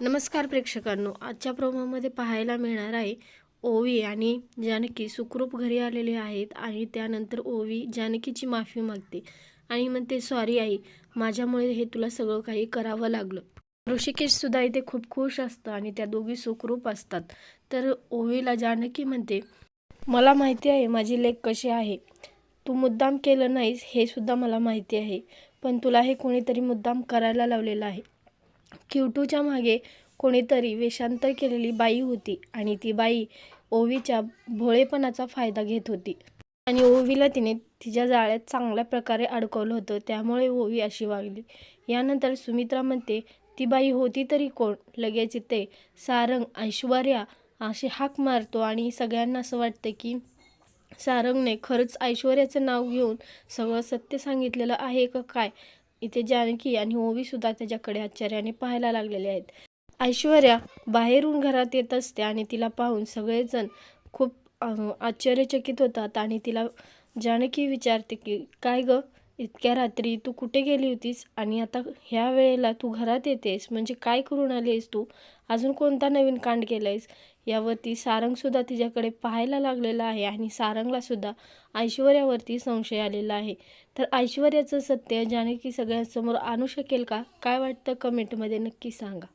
नमस्कार प्रेक्षकांनो आजच्या प्रोमोमध्ये पाहायला मिळणार आहे ओवी आणि जानकी सुखरूप घरी आलेले आहेत आणि त्यानंतर ओवी जानकीची माफी मागते आणि म्हणते सॉरी आई माझ्यामुळे हे तुला सगळं काही करावं लागलं. ऋषिकेशसुद्धा इथे खूप खुश असतं आणि त्या दोघी सुखरूप असतात. तर ओवीला जानकी म्हणते मला माहिती आहे माझी लेख कशी आहे. तू मुद्दाम केलं नाहीस हे सुद्धा मला माहिती आहे. पण तुला हे कोणीतरी मुद्दाम करायला लावलेलं आहे. क्यूटूच्या मागे कोणीतरी वेषांतर केलेली बाई होती आणि ती बाई ओवीच्या भोळेपणाचा फायदा घेत होती. आणि ओवीला तिने तिच्या जाळ्यात चांगल्या प्रकारे अडकवलं होतं. त्यामुळे ओवी अशी वागली. यानंतर सुमित्रा म्हणते ती बाई होती तरी कोण? लगेच ते सारंग ऐश्वर्या अशी हाक मारतो आणि सगळ्यांना असं वाटतं की सारंगने खरंच ऐश्वर्याचं नाव घेऊन सगळं सत्य सांगितलेलं आहे का काय? इथे जानकी आणि ओवी सुद्धा त्याच्याकडे आश्चर्याने पाहायला लागलेले आहेत. ऐश्वर्या बाहेरून घरात येत असते आणि तिला पाहून सगळेजण खूप आश्चर्यचकित होतात आणि तिला जानकी विचारते की काय ग? इतक्या रात्री तू कुठे गेली होतीस? आणि आता ह्या वेळेला तू घरात येतेस. म्हणजे काय करून आली आहेस तू? अजून कोणता नवीन कांड केला आहेस यावरती सारंगसुद्धा तिच्याकडे पाहायला लागलेला आहे आणि सारंगलासुद्धा ऐश्वर्यावरती संशय आलेला आहे. तर ऐश्वर्याचं सत्य जानकी सगळ्यांसमोर आणू शकेल का? काय वाटतं कमेंटमध्ये नक्की सांगा.